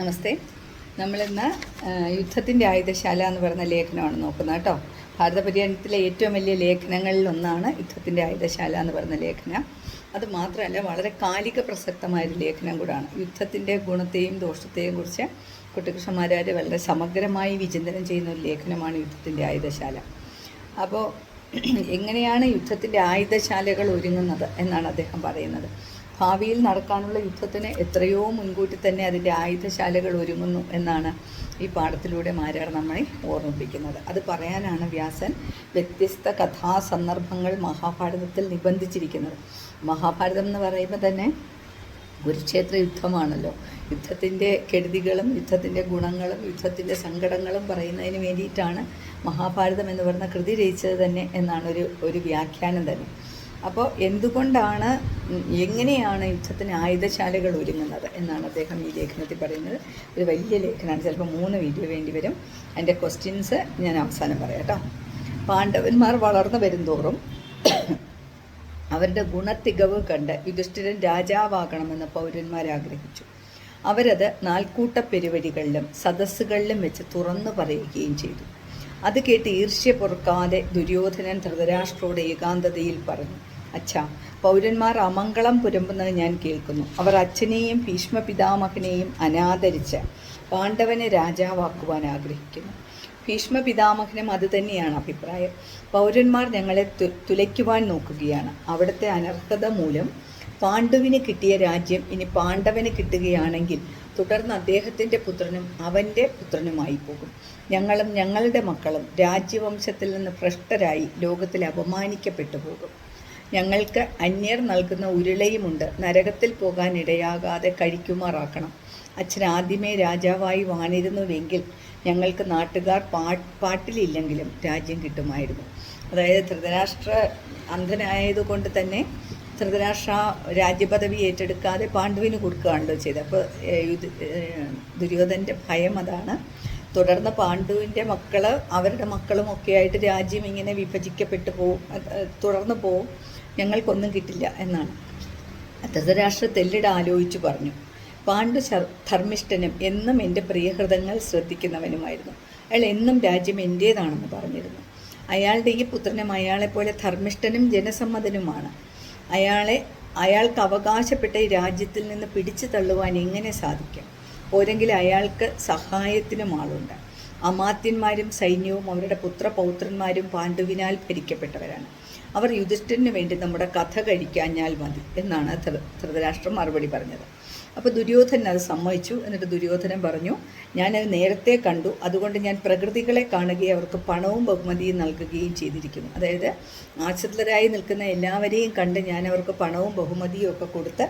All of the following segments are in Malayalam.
നമസ്തേ. നമ്മളിന്ന് യുദ്ധത്തിന്റെ ആയുധശാല എന്ന് പറയുന്ന ലേഖനമാണ് നോക്കുന്നത് കേട്ടോ. ഭാരത പര്യടനത്തിലെ ഏറ്റവും വലിയ ലേഖനങ്ങളിൽ ഒന്നാണ് യുദ്ധത്തിന്റെ ആയുധശാല എന്ന് പറയുന്ന ലേഖനം. അത് മാത്രമല്ല വളരെ കാലിക പ്രസക്തമായൊരു ലേഖനം കൂടാണ്. യുദ്ധത്തിന്റെ ഗുണത്തെയും ദോഷത്തെയും കുറിച്ച് കുട്ടികൃഷ്ണന്മാരെ വളരെ സമഗ്രമായി വിചിന്തനം ചെയ്യുന്ന ഒരു ലേഖനമാണ് യുദ്ധത്തിന്റെ ആയുധശാല. അപ്പോൾ എങ്ങനെയാണ് യുദ്ധത്തിന്റെ ആയുധശാലകൾ ഒരുങ്ങുന്നത് എന്നാണ് അദ്ദേഹം പറയുന്നത്. ഭാവിയിൽ നടക്കാനുള്ള യുദ്ധത്തിന് എത്രയോ മുൻകൂട്ടി തന്നെ അതിന്റെ ആയുധശാലകൾ ഒരുങ്ങുന്നു എന്നാണ് ഈ പാഠത്തിലൂടെ മാരാർ നമ്മളെ ഓർമ്മിപ്പിക്കുന്നത്. അത് പറയാനാണ് വ്യാസൻ വ്യത്യസ്ത കഥാസന്ദർഭങ്ങൾ മഹാഭാരതത്തിൽ നിബന്ധിച്ചിരിക്കുന്നത്. മഹാഭാരതം എന്ന് പറയുമ്പോൾ തന്നെ കുരുക്ഷേത്ര യുദ്ധമാണല്ലോ. യുദ്ധത്തിന്റെ കെടുതികളും യുദ്ധത്തിന്റെ ഗുണങ്ങളും യുദ്ധത്തിന്റെ സങ്കടങ്ങളും പറയുന്നതിന് വേണ്ടിയിട്ടാണ് മഹാഭാരതം എന്ന് പറയുന്ന കൃതി രചിച്ചത് തന്നെ എന്നാണ് ഒരു ഒരു വ്യാഖ്യാനം തന്നെ. അപ്പോൾ എന്തുകൊണ്ടാണ് എങ്ങനെയാണ് യുദ്ധത്തിന് ആയുധശാലകൾ ഒരുങ്ങുന്നത് എന്നാണ് അദ്ദേഹം ഈ ലേഖനത്തിൽ പറയുന്നത്. ഒരു വലിയ ലേഖനമാണ്. ചിലപ്പോൾ മൂന്ന് വീഡിയോ വേണ്ടി വരും. അതിന്റെ ക്വസ്റ്റ്യൻസ് ഞാൻ അവസാനം പറയാം കേട്ടോ. പാണ്ഡവന്മാർ വളർന്നു വരുന്തോറും അവരുടെ ഗുണത്തികവ് കണ്ട് യുധിഷ്ഠിരൻ രാജാവാകണമെന്ന് പൗരന്മാർ ആഗ്രഹിച്ചു. അവരത് നാൽക്കൂട്ട പെരുവഴികളിലും സദസ്സുകളിലും വെച്ച് തുറന്നു പറയുകയും ചെയ്തു. അത് കേട്ട് ഈർഷ്യ പൊറുക്കാതെ ദുര്യോധനൻ ധൃതരാഷ്ട്രോട് ഏകാന്തതയിൽ പറഞ്ഞു അച്ഛ പൗരന്മാർ അമംഗളം പുരമ്പുന്നത് ഞാൻ കേൾക്കുന്നു. അവർ അച്ഛനെയും ഭീഷ്മ പിതാമഹനെയും അനാദരിച്ച് പാണ്ഡവനെ രാജാവാക്കുവാൻ ആഗ്രഹിക്കുന്നു. ഭീഷ്മ പിതാമഹനും അത് തന്നെയാണ് അഭിപ്രായം. പൗരന്മാർ ഞങ്ങളെ തു തുലയ്ക്കുവാൻ നോക്കുകയാണ്. അവിടുത്തെ അനർഹത മൂലം പാണ്ഡുവിന് കിട്ടിയ രാജ്യം ഇനി പാണ്ഡവന് കിട്ടുകയാണെങ്കിൽ തുടർന്ന് അദ്ദേഹത്തിന്റെ പുത്രനും അവന്റെ പുത്രനുമായി പോകും. ഞങ്ങളും ഞങ്ങളുടെ മക്കളും രാജ്യവംശത്തിൽ നിന്ന് ഭ്രഷ്ടരായി ലോകത്തിൽ അപമാനിക്കപ്പെട്ടു പോകും. ഞങ്ങൾക്ക് അന്യർ നൽകുന്ന ഉരുളയുമുണ്ട്. നരകത്തിൽ പോകാൻ ഇടയാകാതെ കഴിക്കുമാറാക്കണം. അച്ഛൻ ആദ്യമേ രാജാവായി വാണിരുന്നുവെങ്കിൽ ഞങ്ങൾക്ക് നാട്ടുകാർ പാട്ടിലില്ലെങ്കിലും രാജ്യം കിട്ടുമായിരുന്നു. അതായത് ധൃതരാഷ്ട്ര അന്ധനായതുകൊണ്ട് തന്നെ ധൃതരാഷ്ട്ര രാജ്യപദവി ഏറ്റെടുക്കാതെ പാണ്ഡുവിന് കൊടുക്കുകയാണല്ലോ ചെയ്തത്. അപ്പോൾ ദുര്യോധന്റെ ഭയം അതാണ്. തുടർന്ന് പാണ്ഡുവിന്റെ മക്കൾ അവരുടെ മക്കളും ഒക്കെ ആയിട്ട് രാജ്യം ഇങ്ങനെ വിഭജിക്കപ്പെട്ടു പോവും. തുടർന്ന് പോവും. ഞങ്ങൾക്കൊന്നും കിട്ടില്ല എന്നാണ്. ധൃതരാഷ്ട്ര തെല്ലിട ആലോചിച്ചു പറഞ്ഞു. പാണ്ഡു ധർമ്മിഷ്ഠനും എന്നും എന്റെ പ്രിയഹൃതങ്ങൾ ശ്രദ്ധിക്കുന്നവനുമായിരുന്നു. അയാൾ എന്നും രാജ്യം എന്റേതാണെന്ന് പറഞ്ഞിരുന്നു. അയാളുടെ ഈ പുത്രനും അയാളെപ്പോലെ ധർമ്മിഷ്ഠനും ജനസമ്മതനുമാണ്. അയാളെ അയാൾക്ക് അവകാശപ്പെട്ട ഈ രാജ്യത്തിൽ നിന്ന് പിടിച്ചു തള്ളുവാൻ എങ്ങനെ സാധിക്കും? പോരെങ്കിൽ അയാൾക്ക് സഹായത്തിനും ആളുണ്ട്. അമാത്യന്മാരും സൈന്യവും അവരുടെ പുത്രപൗത്രന്മാരും പാണ്ഡുവിനാൽ ഭരിക്കപ്പെട്ടവരാണ്. അവർ യുധിഷ്ഠിരന് വേണ്ടി നമ്മുടെ കഥ കഴിക്കാഞ്ഞാൽ മതി എന്നാണ് ധൃതരാഷ്ട്രം മറുപടി പറഞ്ഞത്. അപ്പോൾ ദുര്യോധനൻ അത് സമ്മതിച്ചു എന്നിട്ട് ദുര്യോധനൻ പറഞ്ഞു ഞാനത് നേരത്തെ കണ്ടു. അതുകൊണ്ട് ഞാൻ പ്രകൃതികളെ കാണുകയും അവർക്ക് പണവും ബഹുമതിയും നൽകുകയും ചെയ്തിരിക്കുന്നു. അതായത് ആശ്രിതരായി നിൽക്കുന്ന എല്ലാവരെയും കണ്ട് ഞാൻ അവർക്ക് പണവും ബഹുമതിയും ഒക്കെ കൊടുത്ത്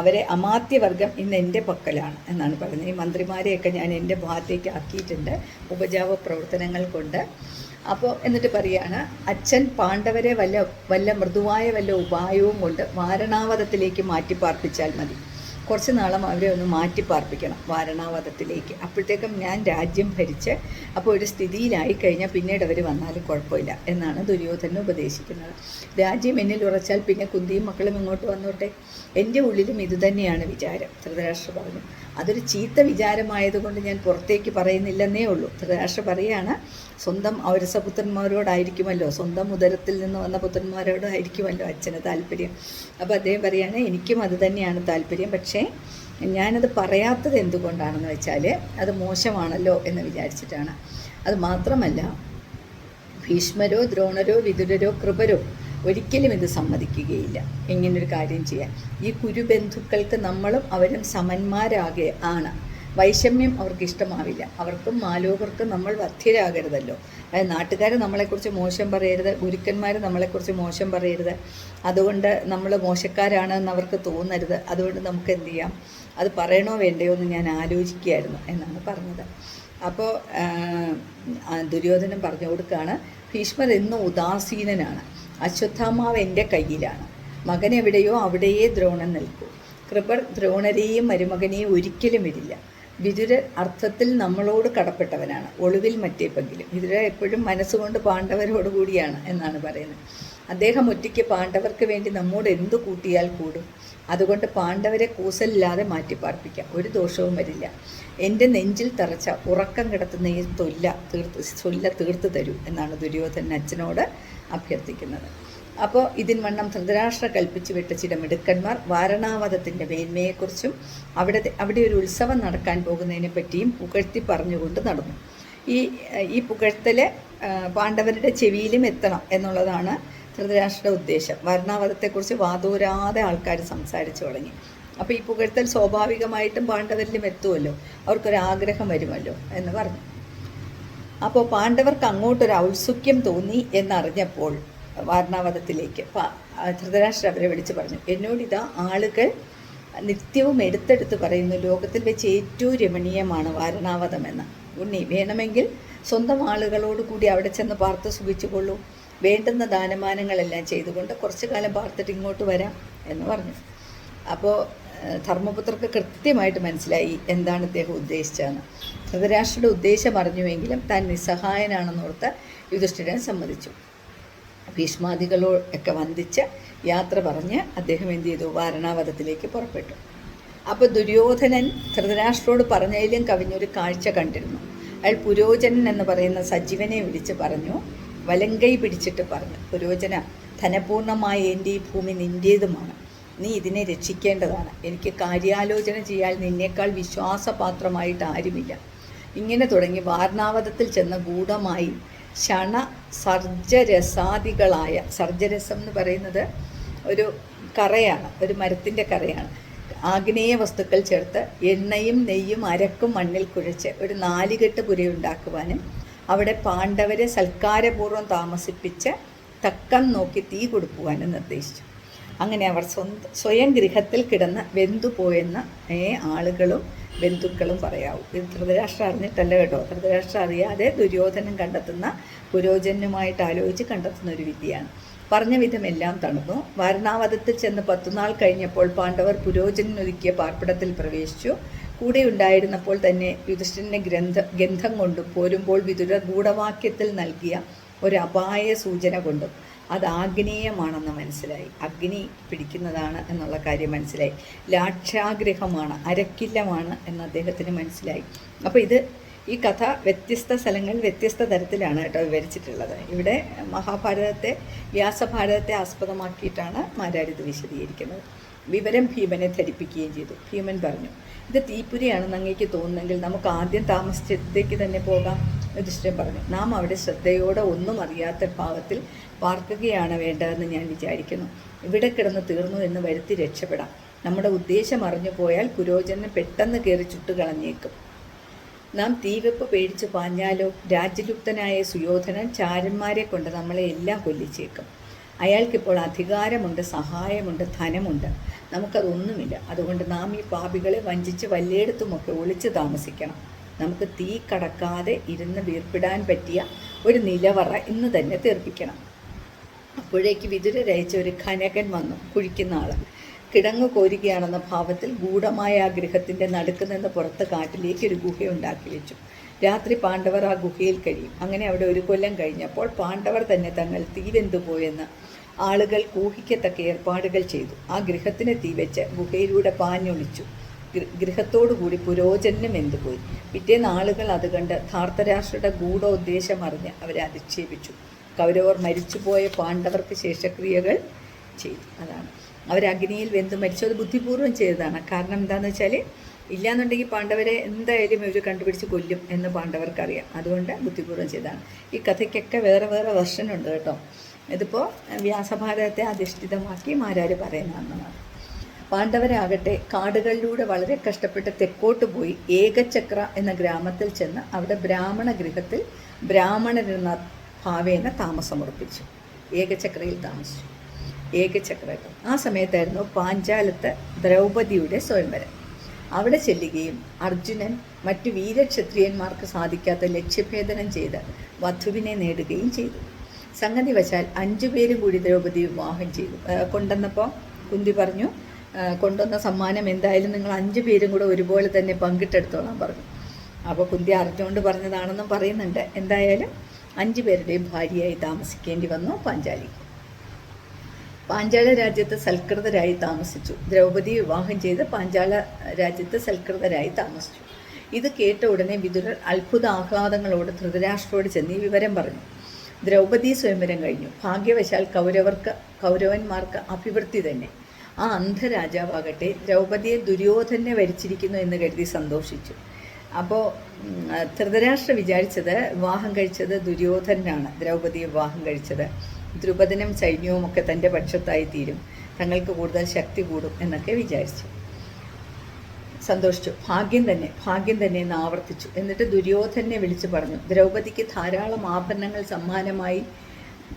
അവരെ അമാത്യവർഗം ഇന്ന് എന്റെ പക്കലാണ് എന്നാണ് പറഞ്ഞത്. ഈ മന്ത്രിമാരെയൊക്കെ ഞാൻ എന്റെ ഭാഗത്തേക്ക് ആക്കിയിട്ടുണ്ട് ഉപജാവ പ്രവർത്തനങ്ങൾ കൊണ്ട്. അപ്പോൾ എന്നിട്ട് പറയാണ് അച്ഛൻ പാണ്ഡവരെ വല്ല വല്ല മൃദുവായ വല്ല ഉപായവും കൊണ്ട് വാരണാവതത്തിലേക്ക് മാറ്റി പാർപ്പിച്ചാൽ മതി. കുറച്ച് നാളും അവരെ ഒന്ന് മാറ്റി പാർപ്പിക്കണം വാരണാവതത്തിലേക്ക്. അപ്പോഴത്തേക്കും ഞാൻ രാജ്യം ഭരിച്ച് അപ്പോൾ ഒരു സ്ഥിതിയിലായി കഴിഞ്ഞാൽ പിന്നീട് അവർ വന്നാലും കുഴപ്പമില്ല എന്നാണ് ദുര്യോധനൻ ഉപദേശിക്കുന്നത്. രാജ്യം എന്നിൽ ഉറച്ചാൽ പിന്നെ കുന്തിയും മക്കളും ഇങ്ങോട്ട് വന്നോട്ടെ? എന്റെ ഉള്ളിലും ഇതുതന്നെയാണ് വിചാരം ധൃതരാഷ്ട്ര പറഞ്ഞു അതൊരു ചീത്ത വിചാരമായതുകൊണ്ട് ഞാൻ പുറത്തേക്ക് പറയുന്നില്ലെന്നേ ഉള്ളൂ. ധൃതരാഷ്ട്ര പറയാണ് സ്വന്തം ഔരസപുത്രന്മാരോടായിരിക്കുമല്ലോ സ്വന്തം ഉദരത്തിൽ നിന്ന് വന്ന പുത്രന്മാരോടായിരിക്കുമല്ലോ അച്ഛന് താല്പര്യം? അപ്പോൾ അദ്ദേഹം പറയാണ് എനിക്കും അത് തന്നെയാണ് താല്പര്യം. പക്ഷേ ഞാനത് പറയാത്തത് എന്തുകൊണ്ടാണെന്ന് വെച്ചാൽ അത് മോശമാണല്ലോ എന്ന് വിചാരിച്ചിട്ടാണ്. അത് മാത്രമല്ല ഭീഷ്മരോ ദ്രോണരോ വിതുരരോ കൃപരോ ഒരിക്കലും ഇത് സമ്മതിക്കുകയില്ല. ഇങ്ങനൊരു കാര്യം ചെയ്യാൻ. ഈ കുരുബന്ധുക്കൾക്ക് നമ്മളും അവരും സമന്മാരാകെ ആണ്. വൈഷമ്യം അവർക്ക് ഇഷ്ടമാവില്ല അവർക്കും മാലോകർക്കും നമ്മൾ വധ്യരാകരുതല്ലോ. അതായത് നാട്ടുകാർ നമ്മളെക്കുറിച്ച് മോശം പറയരുത്. ഗുരുക്കന്മാർ നമ്മളെക്കുറിച്ച് മോശം പറയരുത്. അതുകൊണ്ട് നമ്മൾ മോശക്കാരാണെന്ന് അവർക്ക് തോന്നരുത്. അതുകൊണ്ട് നമുക്ക് എന്ത് ചെയ്യാം? അത് പറയണോ വേണ്ടയോ എന്ന് ഞാൻ ആലോചിക്കുകയായിരുന്നു എന്നാണ് പറഞ്ഞത്. അപ്പോൾ ദുര്യോധനം പറഞ്ഞു കൊടുക്കുകയാണ് ഭീഷ്മർ എന്നും ഉദാസീനനാണ്. അശ്വത്ഥാമാവ് എന്റെ കയ്യിലാണ്. മകൻ എവിടെയോ അവിടെയേ ദ്രോണൻ നിൽക്കൂ. കൃപർ ദ്രോണരെയും മരുമകനെയും ഒരിക്കലും വരില്ല വിതുര അർത്ഥത്തിൽ നമ്മളോട് കടപ്പെട്ടവനാണ്. ഒളിവിൽ മറ്റേപ്പെങ്കിലും വിതുര എപ്പോഴും മനസ്സുകൊണ്ട് പാണ്ഡവരോട് കൂടിയാണ് എന്നാണ് പറയുന്നത്. അദ്ദേഹം ഒറ്റയ്ക്ക് പാണ്ഡവർക്ക് വേണ്ടി നമ്മോട് എന്തു കൂട്ടിയാൽ കൂടും? അതുകൊണ്ട് പാണ്ഡവരെ കൂസലില്ലാതെ മാറ്റിപ്പാർപ്പിക്കാം ഒരു ദോഷവും വരില്ല. എന്റെ നെഞ്ചിൽ തറച്ച ഉറക്കം കിടത്തുന്ന ഈ തൊല്ല തീർത്ത് തൊല്ല തീർത്തു തരൂ എന്നാണ് ദുര്യോധനൻ അച്ഛനോട് അഭ്യർത്ഥിക്കുന്നത്. അപ്പോൾ ഇതിൻവണ്ണം ധൃതരാഷ്ട്ര കൽപ്പിച്ചു വിട്ട ചില മിടുക്കന്മാർ വാരണാവതത്തിന്റെ മേന്മയെക്കുറിച്ചും അവിടെ അവിടെ ഒരു ഉത്സവം നടക്കാൻ പോകുന്നതിനെ പറ്റിയും പുകഴ്ത്തി പറഞ്ഞുകൊണ്ട് നടന്നു. ഈ ഈ പുകഴ്ത്തൽ പാണ്ഡവരുടെ ചെവിയിലും എത്തണം എന്നുള്ളതാണ് ധൃതരാഷ്ട്ര ഉദ്ദേശം. വർണാവധത്തെക്കുറിച്ച് വാതൂരാതെ ആൾക്കാർ സംസാരിച്ചു തുടങ്ങി. അപ്പോൾ ഈ പുകഴ്ത്തൽ സ്വാഭാവികമായിട്ടും പാണ്ഡവരിലും എത്തുമല്ലോ അവർക്കൊരാഗ്രഹം വരുമല്ലോ എന്ന് പറഞ്ഞു. അപ്പോൾ പാണ്ഡവർക്ക് അങ്ങോട്ടൊരു ഔത്സുക്യം തോന്നി എന്നറിഞ്ഞപ്പോൾ വാർണാവതത്തിലേക്ക് ധൃതരാഷ്ട്ര അവരെ വിളിച്ച് പറഞ്ഞു എന്നോടിതാ ആളുകൾ നിത്യവും എടുത്തെടുത്ത് പറയുന്നു ലോകത്തിൽ വെച്ച് ഏറ്റവും രമണീയമാണ് വാരണാവതമെന്ന് ഉണ്ണി വേണമെങ്കിൽ സ്വന്തം ആളുകളോട് കൂടി അവിടെ ചെന്ന് പാർത്ത് സുഖിച്ചുകൊള്ളൂ വേണ്ടുന്ന ദാനമാനങ്ങളെല്ലാം ചെയ്തുകൊണ്ട് കുറച്ചു കാലം പാർത്തിട്ട് ഇങ്ങോട്ട് വരാം എന്ന് പറഞ്ഞു. അപ്പോൾ ധർമ്മപുത്രർക്ക് കൃത്യമായിട്ട് മനസ്സിലായി എന്താണ് ഇദ്ദേഹം ഉദ്ദേശിച്ചതെന്ന്. ധൃതരാഷ്ട്രയുടെ ഉദ്ദേശം അറിഞ്ഞുവെങ്കിലും താൻ നിസ്സഹായനാണെന്നോർത്ത് യുധിഷ്ഠിരൻ സമ്മതിച്ചു. ഭീഷ്മാദികളോ ഒക്കെ വന്ദിച്ച് യാത്ര പറഞ്ഞ് അദ്ദേഹം എന്ത് ചെയ്തു? വാരണാവതത്തിലേക്ക് പുറപ്പെട്ടു. അപ്പോൾ ദുര്യോധനൻ ധൃതരാഷ്ട്രോട് പറഞ്ഞതിലും കവിഞ്ഞൊരു കാഴ്ച കണ്ടിരുന്നു. അയാൾ പുരോചനൻ എന്ന് പറയുന്ന സജീവനെ വിളിച്ച് പറഞ്ഞു വലങ്കൈ പിടിച്ചിട്ട് പറഞ്ഞു. പുരോചന ധനപൂർണമായ എന്റെ ഈ ഭൂമി നിന്റേതുമാണ്. നീ ഇതിനെ രക്ഷിക്കേണ്ടതാണ്. എനിക്ക് കാര്യാലോചന ചെയ്യാൻ നിന്നേക്കാൾ വിശ്വാസപാത്രമായിട്ട് ആരുമില്ല. ഇങ്ങനെ തുടങ്ങി വാരണാവതത്തിൽ ചെന്ന ഗൂഢമായി ക്ഷണ സർജരസാദികളായ സർജരസം എന്ന് പറയുന്നത് ഒരു കറയാണ് ഒരു മരത്തിന്റെ കറയാണ്. ആഗ്നേയ വസ്തുക്കൾ ചേർത്ത് എണ്ണയും നെയ്യും അരക്കും മണ്ണിൽ കുഴച്ച് ഒരു നാലുകെട്ട് പുരയുണ്ടാക്കുവാനും അവിടെ പാണ്ഡവരെ സൽക്കാരപൂർവം താമസിപ്പിച്ച് തക്കം നോക്കി തീ കൊടുക്കുവാനും നിർദ്ദേശിച്ചു. അങ്ങനെ അവർ സ്വന്തം സ്വയം ഗൃഹത്തിൽ കിടന്ന് വെന്തുപോയെന്ന് ആളുകളും ബന്ധുക്കളും പറയാവൂ. ഇത് ധൃതരാഷ്ട്ര അറിഞ്ഞിട്ടല്ല കേട്ടോ? ധൃതരാഷ്ട്ര അറിയാതെ ദുര്യോധനം കണ്ടെത്തുന്ന പുരോജനുമായിട്ട് ആലോചിച്ച് കണ്ടെത്തുന്ന ഒരു വിദ്യയാണ്. പറഞ്ഞ വിധമെല്ലാം തണുന്നു. വാരണാവതത്തിൽ ചെന്ന് പത്തുനാൾ കഴിഞ്ഞപ്പോൾ പാണ്ഡവർ പുരോജനൊരുക്കിയ പാർപ്പിടത്തിൽ പ്രവേശിച്ചു. കൂടെ ഉണ്ടായിരുന്നപ്പോൾ തന്നെ യുധിഷ്ഠിരന്റെ ഗ്രന്ഥ ഗന്ധം കൊണ്ടും പോരുമ്പോൾ വിതുര ഗൂഢവാക്യത്തിൽ നൽകിയ ഒരു അപായ സൂചന കൊണ്ടും അത് ആഗ്നേയമാണെന്ന് മനസ്സിലായി. അഗ്നി പിടിക്കുന്നതാണ് എന്നുള്ള കാര്യം മനസ്സിലായി. ലാക്ഷാഗ്രഹമാണ് അരക്കില്ലമാണ് എന്ന് അദ്ദേഹത്തിന് മനസ്സിലായി. അപ്പോൾ ഇത് ഈ കഥ വ്യത്യസ്ത സ്ഥലങ്ങളിൽ വ്യത്യസ്ത തരത്തിലാണ് കേട്ടോ വിവരിച്ചിട്ടുള്ളത്. ഇവിടെ മഹാഭാരതത്തെ വ്യാസഭാരതത്തെ ആസ്പദമാക്കിയിട്ടാണ് മാരാരിത് വിശദീകരിക്കുന്നത്. വിവരം ഭീമനെ ധരിപ്പിക്കുകയും ചെയ്തു. ഭീമൻ പറഞ്ഞു ഇത് തീപ്പുരിയാണെന്ന് അങ്ങേക്ക് തോന്നുന്നെങ്കിൽ നമുക്ക് ആദ്യം താമസിച്ചത്തേക്ക് തന്നെ പോകാം. യുധിഷ്ഠിരൻ പറഞ്ഞു. നാം അവിടെ ശ്രദ്ധയോടെ ഒന്നും അറിയാത്ത ഭാവത്തിൽ പാർക്കുകയാണ് വേണ്ടതെന്ന് ഞാൻ വിചാരിക്കുന്നു. ഇവിടെ കിടന്ന് തീർന്നു എന്ന് വരുത്തി രക്ഷപ്പെടാം. നമ്മുടെ ഉദ്ദേശം അറിഞ്ഞു പോയാൽ പുരോചനെ പെട്ടെന്ന് കയറി ചുട്ടുകളഞ്ഞേക്കും. നാം തീവെപ്പ് പേടിച്ച് പാഞ്ഞാലോ? രാജ്യലുപ്തനായ സുയോധനൻ ചാരന്മാരെ കൊണ്ട് നമ്മളെ എല്ലാം കൊല്ലിച്ചേക്കും. അയാൾക്കിപ്പോൾ അധികാരമുണ്ട് സഹായമുണ്ട് ധനമുണ്ട്. നമുക്കതൊന്നുമില്ല. അതുകൊണ്ട് നാം ഈ പാപികളെ വഞ്ചിച്ച് വല്ലയിടത്തുമൊക്കെ ഒളിച്ച് താമസിക്കണം. നമുക്ക് തീ കടക്കാതെ ഇരുന്ന് വീർപ്പിടാൻ പറ്റിയ ഒരു നിലവറ ഇന്ന് തന്നെ തീർപ്പിക്കണം. അപ്പോഴേക്ക് വിതുരരയച്ച ഒരു ഖനകൻ വന്നു കുഴിക്കുന്ന ആൾ കിടങ്ങു കോരുകയാണെന്ന ഭാവത്തിൽ ഗൂഢമായ ആ ഗൃഹത്തിന്റെ നടുക്ക് നിന്ന് പുറത്ത് കാട്ടിലേക്ക് ഒരു ഗുഹയുണ്ടാക്കി വെച്ചു. രാത്രി പാണ്ഡവർ ആ ഗുഹയിൽ കഴിയും. അങ്ങനെ അവിടെ ഒരു കൊല്ലം കഴിഞ്ഞപ്പോൾ പാണ്ഡവർ തന്നെ തങ്ങൾ തീവെന്തുപോയെന്ന് ആളുകൾ ഊഹിക്കത്തക്ക ഏർപ്പാടുകൾ ചെയ്തു. ആ ഗൃഹത്തിന് തീവെച്ച് ഗുഹയിലൂടെ പാഞ്ഞൊളിച്ചു ഗൃഹത്തോടുകൂടി പുരോജനം എന്തുപോയി പിറ്റേന്ന് ആളുകൾ അത് കണ്ട് ധാർത്തരാഷ്ട്രയുടെ ഗൂഢോദ്ദേശം അറിഞ്ഞ് അവരെ അധിക്ഷേപിച്ചു. കൗരവർ മരിച്ചുപോയ പാണ്ഡവർക്ക് ശേഷക്രിയകൾ ചെയ്തു. അതാണ്. അവർ അഗ്നിയിൽ വെന്ത് മരിച്ചു. അത് ബുദ്ധിപൂർവം ചെയ്തതാണ്. കാരണം എന്താണെന്ന് വെച്ചാൽ ഇല്ലാന്നുണ്ടെങ്കിൽ പാണ്ഡവരെ എന്തായാലും ഇവർ കണ്ടുപിടിച്ച് കൊല്ലും എന്ന് പാണ്ഡവർക്കറിയാം. അതുകൊണ്ട് ബുദ്ധിപൂർവം ചെയ്തതാണ്. ഈ കഥയ്ക്കൊക്കെ വേറെ വേറെ വെർഷനുണ്ട് കേട്ടോ. ഇതിപ്പോൾ വ്യാസഭാരതത്തെ അധിഷ്ഠിതമാക്കി മാരാർ പറയുന്നതാണ് പാണ്ഡവരാകട്ടെ കാടുകളിലൂടെ വളരെ കഷ്ടപ്പെട്ട് തെക്കോട്ട് പോയി ഏകചക്ര എന്ന ഗ്രാമത്തിൽ ചെന്ന് അവിടെ ബ്രാഹ്മണ ഗൃഹത്തിൽ ബ്രാഹ്മണരെന്ന ഭാവേന താമസമുറപ്പിച്ചു. ഏകചക്രയിൽ താമസിച്ചു. ഏകചക്രകം ആ സമയത്തായിരുന്നു പാഞ്ചാലത്ത് ദ്രൗപദിയുടെ സ്വയംവരം. അവിടെ ചെല്ലുകയും അർജുനൻ മറ്റു വീരക്ഷത്രിയന്മാർക്ക് സാധിക്കാത്ത ലക്ഷ്യഭേദനം ചെയ്ത് വധുവിനെ നേടുകയും ചെയ്തു. സംഗതി വച്ചാൽ അഞ്ചു പേരും കൂടി ദ്രൗപദി വിവാഹം ചെയ്തു. കൊണ്ടുവന്നപ്പോൾ കുന്തി പറഞ്ഞു കൊണ്ടുവന്ന സമ്മാനം എന്തായാലും നിങ്ങൾ അഞ്ച് പേരും കൂടെ ഒരുപോലെ തന്നെ പങ്കിട്ടെടുത്തോളാൻ പറഞ്ഞു. അപ്പോൾ കുന്തി അറിഞ്ഞുകൊണ്ട് പറഞ്ഞതാണെന്നും പറയുന്നുണ്ട്. എന്തായാലും അഞ്ചു പേരുടെയും ഭാര്യയായി താമസിക്കേണ്ടി വന്നു പാഞ്ചാലി. പാഞ്ചാല രാജ്യത്ത് സൽകൃതരായി താമസിച്ചു. ദ്രൗപദി വിവാഹം ചെയ്ത് പാഞ്ചാല രാജ്യത്ത് സൽകൃതരായി താമസിച്ചു. ഇത് കേട്ട ഉടനെ വിതുരർ അത്ഭുത ആഹ്ലാദങ്ങളോട് ധൃതരാഷ്ട്രോട് ചെന്ന് ഈ വിവരം പറഞ്ഞു. ദ്രൗപദി സ്വയംവരം കഴിഞ്ഞു. ഭാഗ്യവശാൽ കൗരവർക്ക് കൗരവന്മാർക്ക് അഭിവൃദ്ധി തന്നെ. ആ അന്ധരാജാവാകട്ടെ ദ്രൗപതിയെ ദുര്യോധനെ വരിച്ചിരിക്കുന്നു എന്ന് കരുതി സന്തോഷിച്ചു. അപ്പോൾ ധൃതരാഷ്ട്ര വിചാരിച്ചത് വിവാഹം കഴിച്ചത് ദുര്യോധനാണ് ദ്രൗപതിയെ വിവാഹം കഴിച്ചത്. ദ്രുപദനും സൈന്യവും ഒക്കെ തന്റെ പക്ഷത്തായി തീരും. തങ്ങൾക്ക് കൂടുതൽ ശക്തി കൂടും എന്നൊക്കെ വിചാരിച്ചു. സന്തോഷിച്ചു. ഭാഗ്യം തന്നെ ഭാഗ്യം തന്നെ എന്ന് ആവർത്തിച്ചു. എന്നിട്ട് ദുര്യോധനെ വിളിച്ചു പറഞ്ഞു ദ്രൗപതിക്ക് ധാരാളം ആഭരണങ്ങൾ സമ്മാനമായി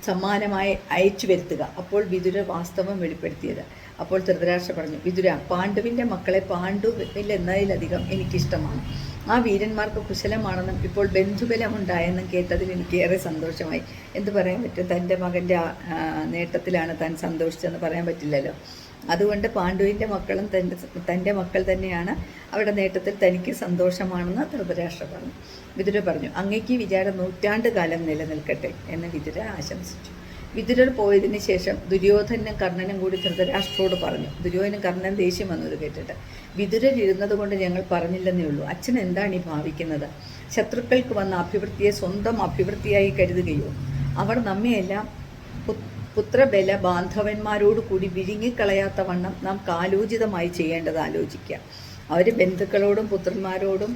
സമ്മാനമായി അയച്ചു വരുത്തുക. അപ്പോൾ വിതുര വാസ്തവം വെളിപ്പെടുത്തിയത്. അപ്പോൾ ധൃതരാഷ്ട്ര പറഞ്ഞു വിതുര പാണ്ഡുവിന്റെ മക്കളെ പാണ്ഡുവിൽ എന്നതിലധികം എനിക്കിഷ്ടമാണ്. ആ വീരന്മാർക്ക് കുശലമാണെന്നും ഇപ്പോൾ ബന്ധുബലം ഉണ്ടായെന്നും കേട്ടതിൽ എനിക്ക് ഏറെ സന്തോഷമായി. എന്ത് പറയാൻ പറ്റും? തന്റെ മകന്റെ നേട്ടത്തിലാണ് താൻ സന്തോഷിച്ചതെന്ന് പറയാൻ പറ്റില്ലല്ലോ. അതുകൊണ്ട് പാണ്ഡുവിന്റെ മക്കളും തന്റെ തന്റെ മക്കൾ തന്നെയാണ് അവരുടെ നേട്ടത്തിൽ തനിക്ക് സന്തോഷമാണെന്ന് ധൃതരാഷ്ട്ര പറഞ്ഞു. വിതുര പറഞ്ഞു അങ്ങേക്ക് വിചാരം നൂറ്റാണ്ട് കാലം നിലനിൽക്കട്ടെ എന്ന് വിതുര ആശംസിച്ചു. വിതുരർ പോയതിന് ശേഷം ദുര്യോധനും കർണനും കൂടി ധൃതരാഷ്ട്രോട് പറഞ്ഞു. ദുര്യോധനും കർണൻ ദേഷ്യം വന്നത് കേട്ടിട്ട് വിതുരരിരുന്നത് കൊണ്ട് ഞങ്ങൾ പറഞ്ഞില്ലെന്നേ ഉള്ളൂ. അച്ഛൻ എന്താണ് ഈ ഭാവിക്കുന്നത്? ശത്രുക്കൾക്ക് വന്ന അഭിവൃദ്ധിയെ സ്വന്തം അഭിവൃദ്ധിയായി കരുതുകയോ? അവർ നമ്മയെല്ലാം പുത്രബല ബാന്ധവന്മാരോട് കൂടി വിഴുങ്ങിക്കളയാത്ത വണ്ണം നാം കാലോചിതമായി ചെയ്യേണ്ടത് ആലോചിക്കുക അവർ ബന്ധുക്കളോടും പുത്രന്മാരോടും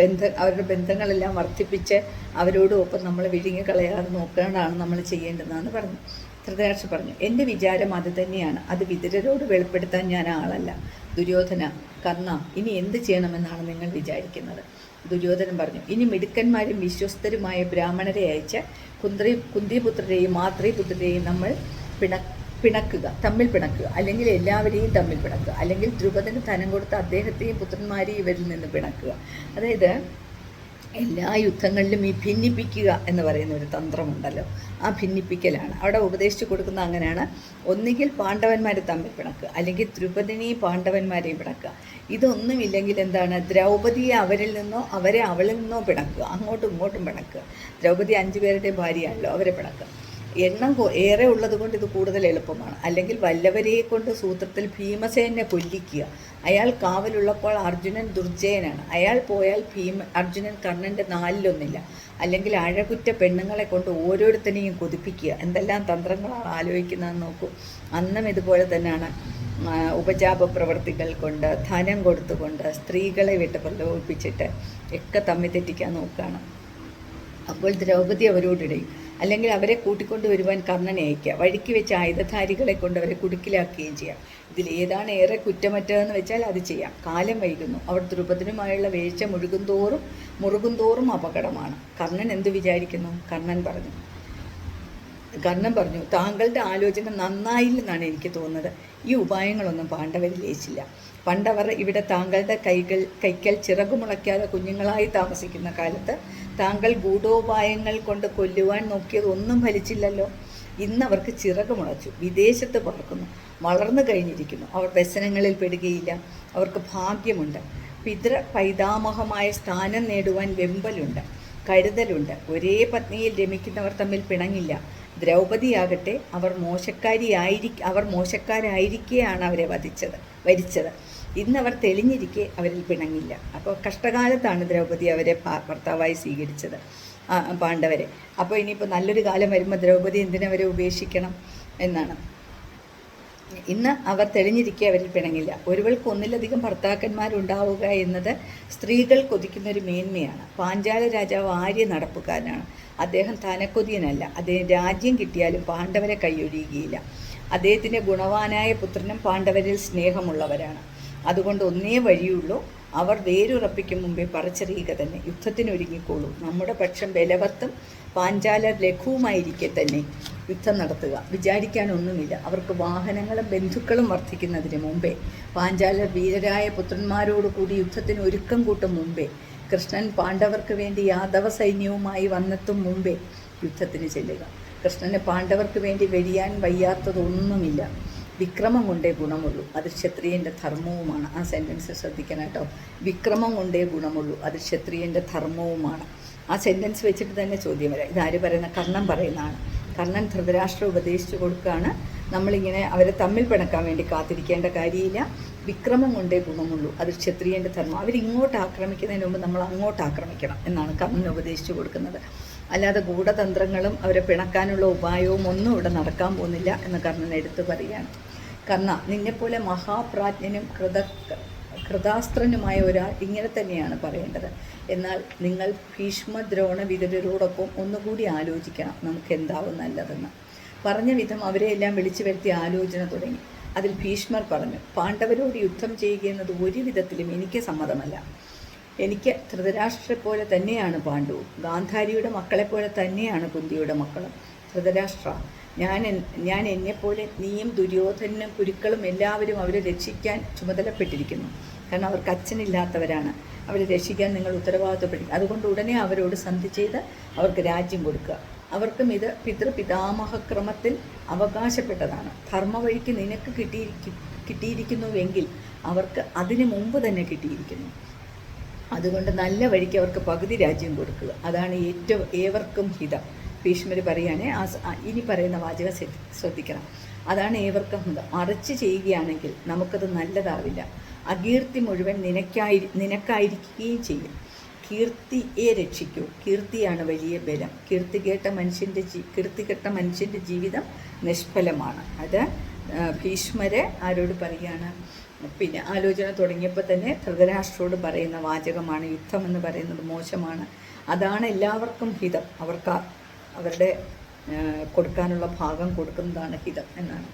ബന്ധ അവരുടെ ബന്ധങ്ങളെല്ലാം വർദ്ധിപ്പിച്ച് അവരോടും ഒപ്പം നമ്മൾ വിഴുങ്ങി കളയാതെ നോക്കേണ്ടതാണ് നമ്മൾ ചെയ്യേണ്ടതെന്ന് പറഞ്ഞു ധൃതരാഷ്ട്ര പറഞ്ഞു എന്റെ വിചാരം അത് തന്നെയാണ്. അത് വിതുരരോട് വെളിപ്പെടുത്താൻ ഞാൻ ആളല്ല. ദുര്യോധന കർണ ഇനി എന്ത് ചെയ്യണമെന്നാണ് നിങ്ങൾ വിചാരിക്കുന്നത്? ദുര്യോധനൻ പറഞ്ഞു ഇനി മിടുക്കന്മാരും വിശ്വസ്തരുമായ ബ്രാഹ്മണരെ അയച്ച് കുന്ത്രി കുന്തിപുത്രരെയും മാതൃപുത്രരെയും നമ്മൾ പിണ പിണക്കുക തമ്മിൽ പിണക്കുക അല്ലെങ്കിൽ എല്ലാവരെയും തമ്മിൽ പിണക്കുക അല്ലെങ്കിൽ ദ്രുപദന് ധനം കൊടുത്ത അദ്ദേഹത്തെയും പുത്രന്മാരെയും ഇവരിൽ നിന്ന് പിണക്കുക. അതായത് എല്ലാ യുദ്ധങ്ങളിലും ഈ ഭിന്നിപ്പിക്കുക എന്ന് പറയുന്ന ഒരു തന്ത്രമുണ്ടല്ലോ. ആ ഭിന്നിപ്പിക്കലാണ്. അവിടെ ഉപദേശിച്ചു കൊടുക്കുന്ന അങ്ങനെയാണ്. ഒന്നുകിൽ പാണ്ഡവന്മാരെ തമ്മിൽ പിണക്കുക അല്ലെങ്കിൽ ദ്രുപദിനെയും പാണ്ഡവന്മാരെയും പിണക്കുക. ഇതൊന്നുമില്ലെങ്കിൽ എന്താണ്? ദ്രൗപദിയെ അവരിൽ നിന്നോ അവരെ അവളിൽ നിന്നോ പിണക്കുക. അങ്ങോട്ടും ഇങ്ങോട്ടും പിണക്കുക. ദ്രൗപദി അഞ്ചു പേരുടെ ഭാര്യയാണല്ലോ അവരെ പിണക്കുക. എണ്ണം ഏറെ ഉള്ളത് കൊണ്ട് ഇത് കൂടുതൽ എളുപ്പമാണ്. അല്ലെങ്കിൽ വല്ലവരെ കൊണ്ട് സൂത്രത്തിൽ ഭീമസേനെ കൊല്ലിക്കുക. അയാൾ കാവലുള്ളപ്പോൾ അർജുനൻ ദുർജയനാണ്. അയാൾ പോയാൽ ഭീമ അർജുനൻ കർണന്റെ നാലിലൊന്നില്ല. അല്ലെങ്കിൽ അഴകുറ്റ പെണ്ണുങ്ങളെ കൊണ്ട് ഓരോരുത്തരെയും കൊതിപ്പിക്കുക. എന്തെല്ലാം തന്ത്രങ്ങളാണ് ആലോചിക്കുന്നതെന്ന് നോക്കൂ. അന്നും ഇതുപോലെ തന്നെയാണ് ഉപജാപ പ്രവർത്തികൾ കൊണ്ട് ധനം കൊടുത്തുകൊണ്ട് സ്ത്രീകളെ വിട്ട് പ്രലോഭിപ്പിച്ചിട്ട് ഒക്കെ തമ്മിൽ തെറ്റിക്കാൻ നോക്കുകയാണ്. അപ്പോൾ ദ്രൗപദി അവരോടിടയും അല്ലെങ്കിൽ അവരെ കൂട്ടിക്കൊണ്ടു വരുവാൻ കർണനെ അയക്കുക വഴിക്ക് വെച്ച് ആയുധധാരികളെ കൊണ്ട് അവരെ കുടുക്കിലാക്കുകയും ചെയ്യാം. ഇതിൽ ഏതാണ് ഏറെ കുറ്റമറ്റതെന്ന് വെച്ചാൽ അത് ചെയ്യാം. കാലം വൈകുന്നു. അവർ ദ്രുപദനുമായുള്ള വീഴ്ച മുഴുകും തോറും മുറുകും തോറും അപകടമാണ്. കർണൻ എന്ത് വിചാരിക്കുന്നു? കർണൻ പറഞ്ഞു. കർണൻ പറഞ്ഞു താങ്കളുടെ ആലോചന നന്നായില്ലെന്നാണ് എനിക്ക് തോന്നുന്നത്. ഈ ഉപായങ്ങളൊന്നും പാണ്ഡവരിൽ ലേശില്ല പണ്ടവർ ഇവിടെ താങ്കളുടെ കൈകൾ കൈക്കൽ ചിറകുമുളയ്ക്കാതെ കുഞ്ഞുങ്ങളായി താമസിക്കുന്ന കാലത്ത് താങ്കൾ ഗൂഢോപായങ്ങൾ കൊണ്ട് കൊല്ലുവാൻ നോക്കിയത് ഒന്നും ഫലിച്ചില്ലല്ലോ. ഇന്ന് അവർക്ക് ചിറക് മുളച്ചു. വിദേശത്ത് പറക്കുന്നു. വളർന്നു കഴിഞ്ഞിരിക്കുന്നു. അവർ വ്യസനങ്ങളിൽ പെടുകയില്ല. അവർക്ക് ഭാഗ്യമുണ്ട്. പിതൃ പൈതാമഹമായ സ്ഥാനം നേടുവാൻ വെമ്പലുണ്ട്. കരുതലുണ്ട്. ഒരേ പത്നിയിൽ രമിക്കുന്നവർ തമ്മിൽ പിണങ്ങില്ല. ദ്രൗപതിയാകട്ടെ അവർ മോശക്കാരിയായിരി അവർ മോശക്കാരായിരിക്കെയാണ് അവരെ വധിച്ചത് വരിച്ചത്. ഇന്ന് അവർ തെളിഞ്ഞിരിക്കെ അവരിൽ പിണങ്ങില്ല. അപ്പോൾ കഷ്ടകാലത്താണ് ദ്രൗപദി അവരെ ഭർത്താവായി സ്വീകരിച്ചത് പാണ്ഡവരെ. അപ്പോൾ ഇനിയിപ്പോൾ നല്ലൊരു കാലം വരുമ്പോൾ ദ്രൗപദി എന്തിനവരെ ഉപേക്ഷിക്കണം എന്നാണ്. ഇന്ന് അവർ തെളിഞ്ഞിരിക്കെ അവരിൽ പിണങ്ങില്ല. ഒരുവൾക്ക് ഒന്നിലധികം ഭർത്താക്കന്മാരുണ്ടാവുക എന്നത് സ്ത്രീകൾ കൊതിക്കുന്ന ഒരു മേന്മയാണ്. പാഞ്ചാല രാജാവ് ആര്യ നടപ്പുകാരനാണ്. അദ്ദേഹം തനക്കൊതിയനല്ല. അദ്ദേഹം രാജ്യം കിട്ടിയാലും പാണ്ഡവരെ കൈയൊഴിയുകയില്ല. അദ്ദേഹത്തിന്റെ ഗുണവാനായ പുത്രനും പാണ്ഡവരിൽ സ്നേഹമുള്ളവരാണ്. അതുകൊണ്ട് ഒന്നേ വഴിയുള്ളൂ. അവർ വേരുറപ്പിക്കും മുമ്പേ പറിച്ചറിയുക തന്നെ. യുദ്ധത്തിനൊരുങ്ങിക്കോളൂ. നമ്മുടെ പക്ഷം ബലവത്തും പാഞ്ചാല ലഘുവുമായിരിക്കെ തന്നെ യുദ്ധം നടത്തുക. വിചാരിക്കാനൊന്നുമില്ല. അവർക്ക് വാഹനങ്ങളും ബന്ധുക്കളും വർദ്ധിക്കുന്നതിന് മുമ്പേ പാഞ്ചാലർ വീരരായ പുത്രന്മാരോടുകൂടി യുദ്ധത്തിന് ഒരുക്കം കൂട്ടും മുമ്പേ കൃഷ്ണൻ പാണ്ഡവർക്ക് വേണ്ടി യാദവ സൈന്യവുമായി വന്നെത്തും മുമ്പേ യുദ്ധത്തിന് ചെല്ലുക. കൃഷ്ണന് പാണ്ഡവർക്ക് വേണ്ടി വെടിയാൻ വയ്യാത്തതൊന്നുമില്ല. വിക്രമം കൊണ്ടേ ഗുണമുള്ളൂ. അത് ക്ഷത്രിയന്റെ ധർമ്മവുമാണ്. ആ സെന്റൻസ് ശ്രദ്ധിക്കണം കേട്ടോ വിക്രമം കൊണ്ടേ ഗുണമുള്ളൂ. അത് ക്ഷത്രിയന്റെ ധർമ്മവുമാണ്. ആ സെന്റൻസ് വെച്ചിട്ട് തന്നെ ചോദ്യം വരാം. ഇതാര് പറയുന്ന? കർണം പറയുന്നതാണ്. കർണൻ ധൃതരാഷ്ട്രം ഉപദേശിച്ചു കൊടുക്കുകയാണ്. നമ്മളിങ്ങനെ അവരെ തമ്മിൽ പിണക്കാൻ വേണ്ടി കാത്തിരിക്കേണ്ട കാര്യമില്ല. വിക്രമം കൊണ്ടേ ഗുണമുള്ളൂ. അത് ക്ഷത്രിയന്റെ ധർമ്മം. അവരിങ്ങോട്ട് ആക്രമിക്കുന്നതിന് മുമ്പ് നമ്മൾ അങ്ങോട്ട് ആക്രമിക്കണം എന്നാണ് കർണൻ ഉപദേശിച്ചു കൊടുക്കുന്നത്. അല്ലാതെ ഗൂഢതന്ത്രങ്ങളും അവരെ പിണക്കാനുള്ള ഉപായവും ഒന്നും ഇവിടെ നടക്കാൻ പോകുന്നില്ല എന്ന് കർണൻ എടുത്തു പറയുകയാണ്. കർണ നിന്നെപ്പോലെ മഹാപ്രാജ്ഞനും കൃത കൃതാസ്ത്രനുമായ ഒരാൾ ഇങ്ങനെ തന്നെയാണ് പറയേണ്ടത്. എന്നാൽ നിങ്ങൾ ഭീഷ്മദ്രോണ വിതരരോടൊപ്പം ഒന്നുകൂടി ആലോചിക്കണം നമുക്ക് എന്താവും നല്ലതെന്ന്. പറഞ്ഞ വിധം അവരെയെല്ലാം വിളിച്ചു വരുത്തി ആലോചന തുടങ്ങി. അതിൽ ഭീഷ്മർ പറഞ്ഞു പാണ്ഡവരോട് യുദ്ധം ചെയ്യുക എന്നത് ഒരു വിധത്തിലും എനിക്ക് സമ്മതമല്ല. എനിക്ക് ധൃതരാഷ്ട്രെ പോലെ തന്നെയാണ് പാണ്ഡു ഗാന്ധാരിയുടെ മക്കളെപ്പോലെ തന്നെയാണ് കുന്തിയുടെ മക്കളും. ധൃതരാഷ്ട്ര ഞാൻ ഞാൻ എന്നെപ്പോലെ നീയും ദുര്യോധനും കുരുക്കളും എല്ലാവരും അവരെ രക്ഷിക്കാൻ ചുമതലപ്പെട്ടിരിക്കുന്നു. കാരണം അവർക്ക് അച്ഛനില്ലാത്തവരാണ്. അവരെ രക്ഷിക്കാൻ നിങ്ങൾ ഉത്തരവാദിത്തപ്പെട്ടിരിക്കും അതുകൊണ്ട് ഉടനെ അവരോട് സന്ധി ചെയ്ത് അവർക്ക് രാജ്യം കൊടുക്കുക. അവർക്കും ഇത് പിതൃപിതാമഹക്രമത്തിൽ അവകാശപ്പെട്ടതാണ്. ധർമ്മവഴിക്ക് നിനക്ക് കിട്ടിയിരിക്കും കിട്ടിയിരിക്കുന്നുവെങ്കിൽ അവർക്ക് അതിനു മുമ്പ് തന്നെ കിട്ടിയിരിക്കുന്നു. അതുകൊണ്ട് നല്ല വഴിക്ക് അവർക്ക് പകുതി രാജ്യം കൊടുക്കുക. അതാണ് ഏറ്റവും ഏവർക്കും ഹിതം. ഭീഷ്മർ പറയുകയാണെ ആ ഇനി പറയുന്ന വാചകം ശ്രദ്ധിക്കണം. അതാണ് ഏവർക്കും ഹിതം മറിച്ച് ചെയ്യുകയാണെങ്കിൽ നമുക്കത് നല്ലതാവില്ല. അകീർത്തി മുഴുവൻ നിനക്കായി നിനക്കായിരിക്കുകയും ചെയ്യും. കീർത്തിയെ രക്ഷിക്കൂ. കീർത്തിയാണ് വലിയ ബലം. കീർത്തി കേട്ട മനുഷ്യന്റെ ജീ കീർത്തി കെട്ട മനുഷ്യന്റെ ജീവിതം നിഷ്ഫലമാണ്. അത് ഭീഷ്മരെ ആരോട് പറയുകയാണ് പിന്നെ ആലോചന തുടങ്ങിയപ്പോൾ തന്നെ ധൃതരാഷ്ട്രോട് പറയുന്ന വാചകമാണ് യുദ്ധം എന്ന് പറയുന്നത് മോശമാണ്. അതാണ് എല്ലാവർക്കും ഹിതം. അവർക്ക് അവരുടെ കൊടുക്കാനുള്ള ഭാഗം കൊടുക്കുന്നതാണ് ഹിതം എന്നാണ്.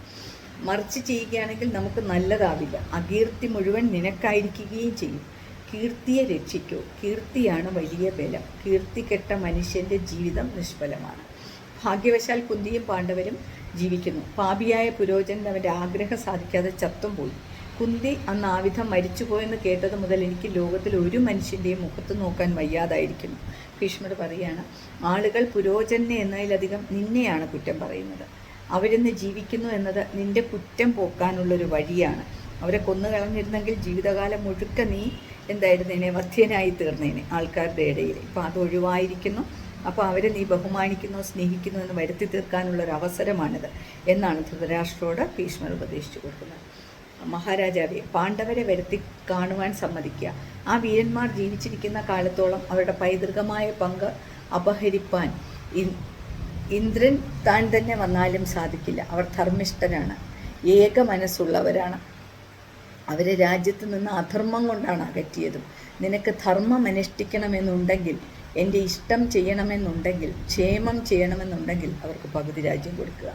മറിച്ച് ചെയ്യുകയാണെങ്കിൽ നമുക്ക് നല്ലതാവില്ല. അകീർത്തി മുഴുവൻ നിനക്കായിരിക്കുകയും ചെയ്യും. കീർത്തിയെ രക്ഷിക്കൂ. കീർത്തിയാണ് വലിയ ബലം. കീർത്തി കെട്ട മനുഷ്യന്റെ ജീവിതം നിഷ്ഫലമാണ്. ഭാഗ്യവശാൽ കുന്തിയും പാണ്ഡവരും ജീവിക്കുന്നു. പാപിയായ പുരോചനൻ അവന്റെ ആഗ്രഹം സാധിക്കാതെ ചത്തും പോയി കുന്തി അന്ന് ആവിധം മരിച്ചുപോയെന്ന് കേട്ടത് മുതൽ എനിക്ക് ലോകത്തിൽ ഒരു മനുഷ്യന്റെയും മുഖത്ത് നോക്കാൻ വയ്യാതായിരിക്കുന്നു. ഭീഷ്മർ പറയുകയാണ് ആളുകൾ പുരോചനെ എന്നതിലധികം നിന്നെയാണ് കുറ്റം പറയുന്നത്. അവരിന്ന് ജീവിക്കുന്നു എന്നത് നിന്റെ കുറ്റം പോക്കാനുള്ളൊരു വഴിയാണ്. അവരെ കൊന്നു കളഞ്ഞിരുന്നെങ്കിൽ ജീവിതകാലം മുഴുക്ക നീ എന്തായിരുന്നേനെ? വധ്യനായി തീർന്നേനെ ആൾക്കാരുടെ ഇടയിൽ ഇപ്പം അത് ഒഴിവായിരിക്കുന്നു. അപ്പോൾ അവരെ നീ ബഹുമാനിക്കുന്നു സ്നേഹിക്കുന്നു എന്ന് വരുത്തി തീർക്കാനുള്ള ഒരു അവസരമാണിത് എന്നാണ് ധൃതരാഷ്ട്രോട് ഭീഷ്മർ ഉപദേശിച്ചു കൊടുക്കുന്നത്. മഹാരാജാവെ പാണ്ഡവരെ വരുത്തി കാണുവാൻ സമ്മതിക്കുക. ആ വീരന്മാർ ജീവിച്ചിരിക്കുന്ന കാലത്തോളം അവരുടെ പൈതൃകമായ പങ്ക് അപഹരിപ്പാൻ ഇന്ദ്രൻ താൻ തന്നെ വന്നാലും സാധിക്കില്ല. അവർ ധർമ്മിഷ്ഠരാണ് ഏക മനസ്സുള്ളവരാണ്. അവരെ രാജ്യത്ത് നിന്ന് അധർമ്മം കൊണ്ടാണ് അകറ്റിയതും. നിനക്ക് ധർമ്മം അനുഷ്ഠിക്കണമെന്നുണ്ടെങ്കിൽ എന്റെ ഇഷ്ടം ചെയ്യണമെന്നുണ്ടെങ്കിൽ ക്ഷേമം ചെയ്യണമെന്നുണ്ടെങ്കിൽ അവർക്ക് പകുതി രാജ്യം കൊടുക്കുക.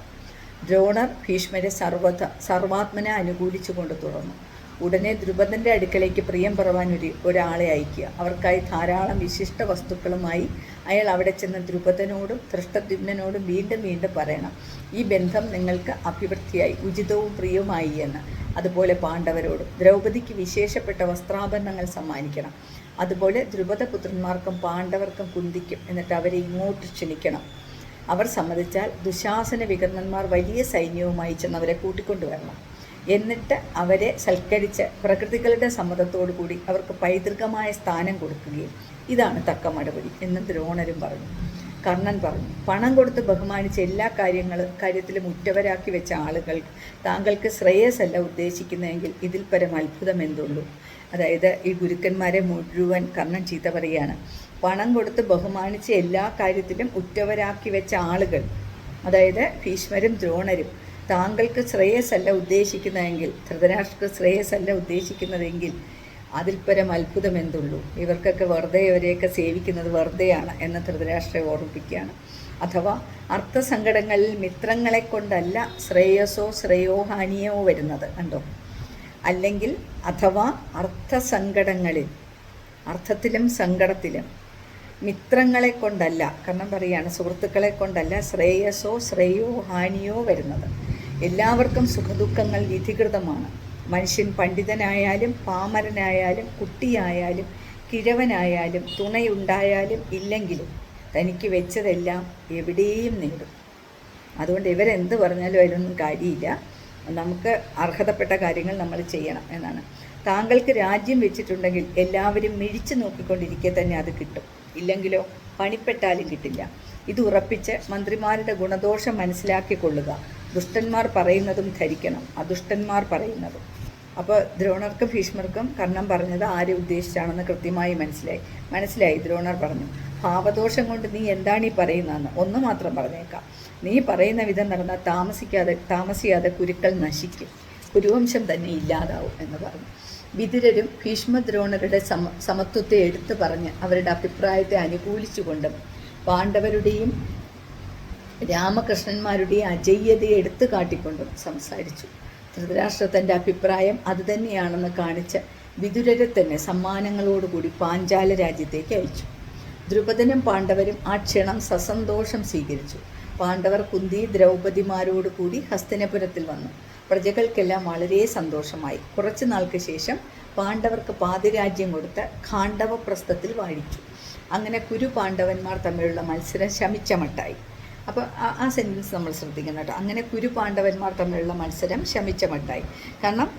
ദ്രോണർ ഭീഷ്മരെ സർവത സർവാത്മന അനുകൂലിച്ചുകൊണ്ട് തുറന്നു. ഉടനെ ദ്രുപദന്റെ അടുക്കലേക്ക് പ്രിയം പറവാൻ ഒരു ഒരാളെ അയക്കുക. അവർക്കായി ധാരാളം വിശിഷ്ട വസ്തുക്കളുമായി അയാൾ അവിടെ ചെന്ന് ദ്രുപദനോടും ധൃഷ്ടദ്യുമ്നോടും വീണ്ടും വീണ്ടും പറയണം. ഈ ബന്ധം നിങ്ങൾക്ക് അഭിവൃദ്ധിയായി ഉചിതവും പ്രിയവുമായി എന്ന്. അതുപോലെ പാണ്ഡവരോടും. ദ്രൗപദിക്ക് വിശേഷപ്പെട്ട വസ്ത്രാഭരണങ്ങൾ സമ്മാനിക്കണം. അതുപോലെ ദ്രുപദപുത്രന്മാർക്കും പാണ്ഡവർക്കും കുന്തിക്കും. എന്നിട്ട് അവരെ ഇങ്ങോട്ട് ക്ഷണിക്കണം. അവർ സമ്മതിച്ചാൽ ദുശാസന വികർണന്മാർ വലിയ സൈന്യവുമായി ചെന്ന് അവരെ കൂട്ടിക്കൊണ്ടുവരണം. എന്നിട്ട് അവരെ സൽക്കരിച്ച് പ്രകൃതികളുടെ സമ്മതത്തോടു കൂടി അവർക്ക് പൈതൃകമായ സ്ഥാനം കൊടുക്കുകയും ഇതാണ് തക്ക മറുപടി എന്ന് ദ്രോണരും പറഞ്ഞു. കർണൻ പറഞ്ഞു പണം കൊടുത്ത് ബഹുമാനിച്ച എല്ലാ കാര്യങ്ങളും കാര്യത്തിലും ഉറ്റവരാക്കി വെച്ച ആളുകൾ താങ്കൾക്ക് ശ്രേയസല്ല ഉദ്ദേശിക്കുന്നതെങ്കിൽ ഇതിൽ പരം അത്ഭുതം എന്തുള്ളൂ? അതായത് ഈ ഗുരുക്കന്മാരെ മുഴുവൻ കർണൻ ചീത്ത പറയുകയാണ്. പണം കൊടുത്ത് ബഹുമാനിച്ച് എല്ലാ കാര്യത്തിലും ഉറ്റവരാക്കി വെച്ച ആളുകൾ അതായത് ഭീഷ്മരും ദ്രോണരും താങ്കൾക്ക് ശ്രേയസ്സല്ല ഉദ്ദേശിക്കുന്നതെങ്കിൽ ധൃതരാഷ്ട്ര ശ്രേയസ്സല്ല ഉദ്ദേശിക്കുന്നതെങ്കിൽ അതിൽപരം അത്ഭുതം എന്തുള്ളൂ? ഇവർക്കൊക്കെ വെറുതെ ഇവരെയൊക്കെ സേവിക്കുന്നത് വെറുതെയാണ് എന്ന് ധൃതരാഷ്ട്രയെ ഓർമ്മിപ്പിക്കുകയാണ്. അഥവാ അർത്ഥസങ്കടങ്ങളിൽ മിത്രങ്ങളെ കൊണ്ടല്ല ശ്രേയസോ ശ്രേയോഹാനിയോ വരുന്നത് കണ്ടോ? അല്ലെങ്കിൽ അഥവാ അർത്ഥസങ്കടങ്ങളിൽ അർത്ഥത്തിലും സങ്കടത്തിലും മിത്രങ്ങളെ കൊണ്ടല്ല കാരണം പറയുകയാണ് സുഹൃത്തുക്കളെ കൊണ്ടല്ല ശ്രേയസോ ശ്രേയോ ഹാനിയോ വരുന്നത്. എല്ലാവർക്കും സുഖദുഃഖങ്ങൾ വിധികൃതമാണ്. മനുഷ്യൻ പണ്ഡിതനായാലും പാമരനായാലും കുട്ടിയായാലും കിഴവനായാലും തുണയുണ്ടായാലും ഇല്ലെങ്കിലും തനിക്ക് വെച്ചതെല്ലാം എവിടെയും നേടും. അതുകൊണ്ട് ഇവരെന്ത് പറഞ്ഞാലും അതിലൊന്നും കാര്യമില്ല. നമുക്ക് അർഹതപ്പെട്ട കാര്യങ്ങൾ നമ്മൾ ചെയ്യണം എന്നാണ്. താങ്കൾക്ക് രാജ്യം വെച്ചിട്ടുണ്ടെങ്കിൽ എല്ലാവരും മിഴിച്ചു നോക്കിക്കൊണ്ടിരിക്കെ തന്നെ അത് കിട്ടും. ഇല്ലെങ്കിലോ പണിപ്പെട്ടാലും കിട്ടില്ല. ഇത് ഉറപ്പിച്ച് മന്ത്രിമാരുടെ ഗുണദോഷം മനസ്സിലാക്കിക്കൊള്ളുക. ദുഷ്ടന്മാർ പറയുന്നതും ധരിക്കണം. അദുഷ്ടന്മാർ പറയുന്നതും. അപ്പോൾ ദ്രോണർക്കും ഭീഷ്മർക്കും കർണം പറഞ്ഞത് ആരെ ഉദ്ദേശിച്ചാണെന്ന് കൃത്യമായി മനസ്സിലായി. മനസ്സിലായി ദ്രോണർ പറഞ്ഞു. ഭാവദോഷം കൊണ്ട് നീ എന്താണ് ഈ പറയുന്നതെന്ന് ഒന്ന് മാത്രം പറഞ്ഞേക്കാം. നീ പറയുന്ന വിധം നടന്നാൽ താമസിക്കാതെ താമസിയാതെ കുരുക്കൾ നശിക്കും. കുരുവംശം തന്നെ ഇല്ലാതാവും എന്ന് പറഞ്ഞു. വിതുരരും ഭീഷ്മദ്രോണരുടെ സമ സമത്വത്തെ എടുത്തു പറഞ്ഞ് അവരുടെ അഭിപ്രായത്തെ അനുകൂലിച്ചുകൊണ്ടും പാണ്ഡവരുടെയും രാമകൃഷ്ണന്മാരുടെയും അജയ്യതയെ എടുത്തു കാട്ടിക്കൊണ്ടും സംസാരിച്ചു. ധൃതരാഷ്ട്ര തന്റെ അഭിപ്രായം അതുതന്നെയാണെന്ന് കാണിച്ച് വിതുരരെ തന്നെ സമ്മാനങ്ങളോടുകൂടി പാഞ്ചാല രാജ്യത്തേക്ക് അയച്ചു. ദ്രുപദനും പാണ്ഡവരും ആ ക്ഷണം സസന്തോഷം സ്വീകരിച്ചു. പാണ്ഡവർ കുന്തി ദ്രൗപതിമാരോടുകൂടി ഹസ്തിനപുരത്തിൽ വന്നു. പ്രജകൾക്കെല്ലാം വളരെ സന്തോഷമായി. കുറച്ചു നാൾക്ക് ശേഷം പാണ്ഡവർക്ക് പാതിരാജ്യം കൊടുത്ത് ഖാണ്ഡവ പ്രസ്ഥത്തിൽ വാഴിച്ചു. അങ്ങനെ കുരു പാണ്ഡവന്മാർ തമ്മിലുള്ള മത്സരം ശമിച്ചമട്ടായി. അപ്പോൾ ആ- സെന്റൻസ് നമ്മൾ ശ്രദ്ധിക്കണം കേട്ടോ. അങ്ങനെ കുരു പാണ്ഡവന്മാർ തമ്മിലുള്ള മത്സരം ശമിച്ചമട്ടായി. കാരണം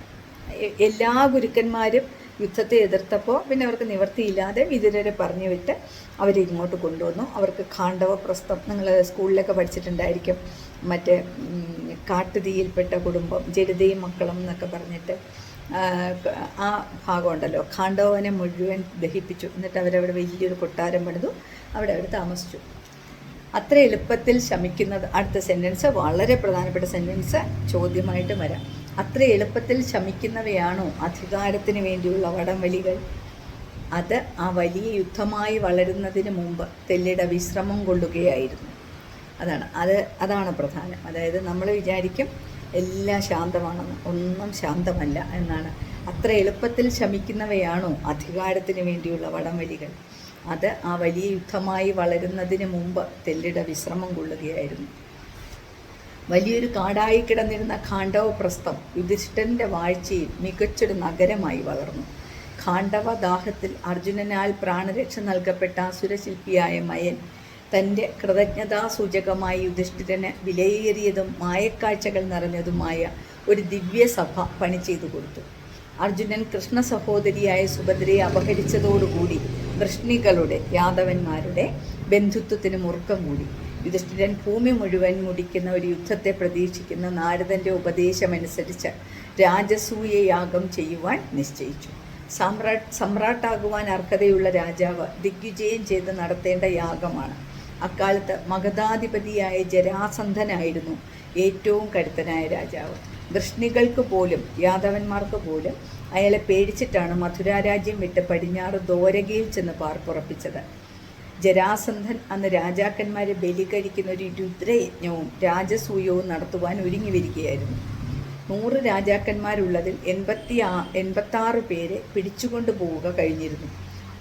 എല്ലാ ഗുരുക്കന്മാരും യുദ്ധത്തെ എതിർത്തപ്പോൾ പിന്നെ അവർക്ക് നിവർത്തിയില്ലാതെ വിതുരരെ പറഞ്ഞു വിട്ട് അവരെ ഇങ്ങോട്ട് കൊണ്ടുവന്നു. അവർക്ക് ഖാണ്ഡവ പ്രസ്ഥം നിങ്ങൾ സ്കൂളിലൊക്കെ പഠിച്ചിട്ടുണ്ടായിരിക്കും. മറ്റേ കാട്ടുതീയിൽപ്പെട്ട കുടുംബം ജരിതയും മക്കളും എന്നൊക്കെ പറഞ്ഞിട്ട് ആ ഭാഗമുണ്ടല്ലോ. ഖാണ്ഡവനെ മുഴുവൻ ദഹിപ്പിച്ചു. എന്നിട്ട് അവരവിടെ വലിയൊരു കൊട്ടാരം പണിതു. അവിടെ അവർ താമസിച്ചു. അത്ര എളുപ്പത്തിൽ ശമിക്കുന്നത്. അടുത്ത സെന്റൻസ് വളരെ പ്രധാനപ്പെട്ട സെന്റൻസ് ചോദ്യമായിട്ട് വരാം. അത്ര എളുപ്പത്തിൽ ശമിക്കുന്നവയാണോ അധികാരത്തിന് വേണ്ടിയുള്ള വടംവലികൾ? അത് ആ വലിയ യുദ്ധമായി വളരുന്നതിന് മുമ്പ് തെല്ലിട വിശ്രമം കൊള്ളുകയായിരുന്നു. അതാണ് അത് അതാണ് പ്രധാനം. അതായത് നമ്മൾ വിചാരിക്കും എല്ലാം ശാന്തമാണെന്ന്. ഒന്നും ശാന്തമല്ല എന്നാണ്. അത്ര എളുപ്പത്തിൽ ശമിക്കുന്നവയാണോ അധികാരത്തിന് വേണ്ടിയുള്ള വടംവലികൾ? അത് ആ വലിയ യുദ്ധമായി വളരുന്നതിന് മുമ്പ് തെല്ലിട വിശ്രമം കൊള്ളുകയായിരുന്നു. വലിയൊരു കാടായി കിടന്നിരുന്ന ഖാണ്ഡവ പ്രസ്ഥം യുധിഷ്ഠിരന്റെ വാഴ്ചയിൽ മികച്ചൊരു നഗരമായി വളർന്നു. ഖാണ്ഡവ ദാഹത്തിൽ അർജുനനാൽ പ്രാണരക്ഷ നൽകപ്പെട്ട അസുരശില്പിയായ മയൻ തന്റെ കൃതജ്ഞതാസൂചകമായി യുധിഷ്ഠിരന് വിലയേറിയതും മായക്കാഴ്ചകൾ നിറഞ്ഞതുമായ ഒരു ദിവ്യസഭ പണി ചെയ്തു കൊടുത്തു. അർജുനൻ കൃഷ്ണ സഹോദരിയായ സുഭദ്രയെ അപഹരിച്ചതോടുകൂടി വൃഷ്ണികളുടെ യാദവന്മാരുടെ ബന്ധുത്വത്തിന് മുറുക്കം കൂടി യുധിഷ്ഠിരൻ ഭൂമി മുഴുവൻ മുടിക്കുന്ന ഒരു യുദ്ധത്തെ പ്രതീക്ഷിക്കുന്ന നാരദന്റെ ഉപദേശമനുസരിച്ച് രാജസൂയ യാഗം ചെയ്യുവാൻ നിശ്ചയിച്ചു. സമ്രാട്ട് സമ്രാട്ടാകുവാൻ അർഹതയുള്ള രാജാവ് ദിഗ്വിജയം ചെയ്ത് നടത്തേണ്ട യാഗമാണ്. അക്കാലത്ത് മഗധാധിപതിയായ ജരാസന്ധനായിരുന്നു ഏറ്റവും കരുത്തനായ രാജാവ്. വൃഷ്ണികൾക്ക് പോലും യാദവന്മാർക്ക് പോലും അയാളെ പേടിച്ചിട്ടാണ് മധുരാരാജ്യം വിട്ട് പടിഞ്ഞാറ് ദോരകയിൽ ചെന്ന് പാർപ്പുറപ്പിച്ചത്. ജരാസന്ധൻ അന്ന് രാജാക്കന്മാരെ ബലി കഴിക്കുന്ന ഒരു രുദ്രയജ്ഞവും രാജസൂയവും നടത്തുവാൻ ഒരുങ്ങി വരികയായിരുന്നു. നൂറ് രാജാക്കന്മാരുള്ളതിൽ എൺപത്തി ആ എൺപത്താറ് പേരെ പിടിച്ചുകൊണ്ടു പോവുക കഴിഞ്ഞിരുന്നു.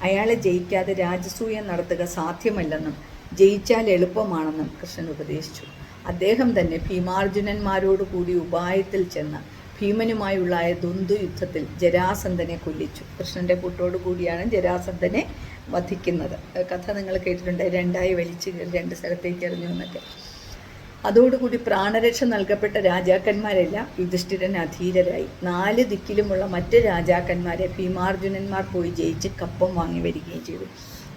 അയാളെ ജയിക്കാതെ രാജസൂയം നടത്തുക സാധ്യമല്ലെന്നും ജയിച്ചാൽ എളുപ്പമാണെന്നും കൃഷ്ണൻ ഉപദേശിച്ചു. അദ്ദേഹം തന്നെ ഭീമാർജുനന്മാരോട് കൂടി ഉപായത്തിൽ ചെന്ന് ഭീമനുമായുള്ള ദ്വന്ദ്വ യുദ്ധത്തിൽ ജരാസന്ധനെ കൊല്ലിച്ചു. കൃഷ്ണന്റെ കൂട്ടോടു കൂടിയാണ് ജരാസന്ധനെ വധിക്കുന്നത്. കഥ നിങ്ങൾ കേട്ടിട്ടുണ്ട് രണ്ടായി വലിച്ച് രണ്ട് സ്ഥലത്തേക്ക് എറിഞ്ഞു എന്നൊക്കെ. അതോടുകൂടി പ്രാണരക്ഷ നൽകപ്പെട്ട രാജാക്കന്മാരെല്ലാം യുധിഷ്ഠിരൻ അധീരരായി. നാല് ദിക്കിലുമുള്ള മറ്റ് രാജാക്കന്മാരെ ഭീമാർജുനന്മാർ പോയി ജയിച്ച് കപ്പം വാങ്ങി വരികയും ചെയ്തു.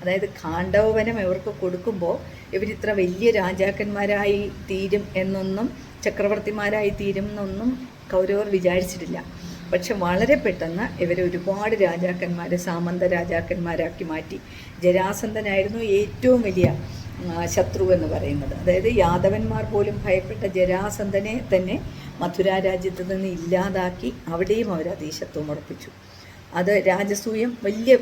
അതായത് കാണ്ഡവനം ഇവർക്ക് കൊടുക്കുമ്പോൾ ഇവരിത്ര വലിയ രാജാക്കന്മാരായി തീരും എന്നൊന്നും ചക്രവർത്തിമാരായി തീരും എന്നൊന്നും കൗരവർ വിചാരിച്ചിട്ടില്ല. പക്ഷെ വളരെ പെട്ടെന്ന് ഇവരെ ഒരുപാട് രാജാക്കന്മാരെ സാമന്ത രാജാക്കന്മാരാക്കി മാറ്റി. ജരാസന്ധനായിരുന്നു ഏറ്റവും വലിയ ശത്രു എന്ന് പറയുന്നത്. അതായത് യാദവന്മാർ പോലും ഭയപ്പെട്ട ജരാസന്ധനെ തന്നെ മധുര രാജ്യത്ത് നിന്ന് ഇല്ലാതാക്കി അവിടെയും അവർ അതീശത്വം ഉറപ്പിച്ചു. അത് രാജസൂയം വലിയ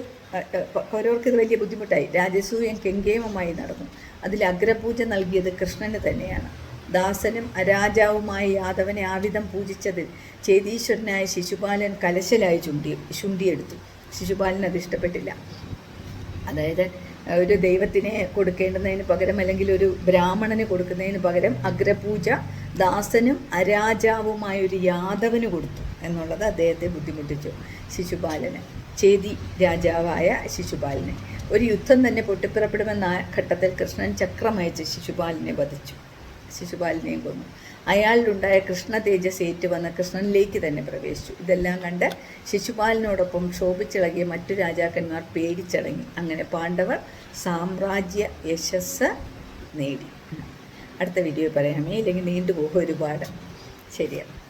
ഓരോർക്ക് ഇത് വലിയ ബുദ്ധിമുട്ടായി. രാജസൂയം കെങ്കേമമായി നടന്നു. അതിൽ അഗ്രപൂജ നൽകിയത് കൃഷ്ണന് തന്നെയാണ്. ദാസനും അരാജാവുമായ യാദവനെ ആവിധം പൂജിച്ചതിൽ ചേതീശ്വരനായ ശിശുപാലൻ കലശലായി ചുണ്ടി ശുണ്ടിയെടുത്തു ശിശുപാലൻ അത് ഇഷ്ടപ്പെട്ടില്ല. അതായത് ഒരു ദൈവത്തിനെ കൊടുക്കേണ്ടുന്നതിന് പകരം അല്ലെങ്കിൽ ഒരു ബ്രാഹ്മണന് കൊടുക്കുന്നതിന് പകരം അഗ്രപൂജ ദാസനും അരാജാവുമായ ഒരു യാദവന് കൊടുത്തു എന്നുള്ളത് അദ്ദേഹത്തെ ബുദ്ധിമുട്ടിച്ചു ശിശുപാലന്. ചേതി രാജാവായ ശിശുപാലന്. ഒരു യുദ്ധം തന്നെ പൊട്ടിപ്പുറപ്പെടുമെന്ന ഘട്ടത്തിൽ കൃഷ്ണൻ ചക്രമയച്ച് ശിശുപാലനെ വധിച്ചു. ശിശുപാലനെയും കൊന്നു. അയാളിലുണ്ടായ കൃഷ്ണ തേജസ് ഏറ്റുവന്ന കൃഷ്ണനിലേക്ക് തന്നെ പ്രവേശിച്ചു. ഇതെല്ലാം കണ്ട് ശിശുപാലിനോടൊപ്പം ക്ഷോഭിച്ചിളകിയ മറ്റു രാജാക്കന്മാർ പേടിച്ചടങ്ങി. അങ്ങനെ പാണ്ഡവർ സാമ്രാജ്യ യശസ് നേടി. അടുത്ത വീഡിയോ പറയാമേ ഇല്ലെങ്കിൽ നീണ്ടുപോകും ഒരുപാട്. ശരിയാണ്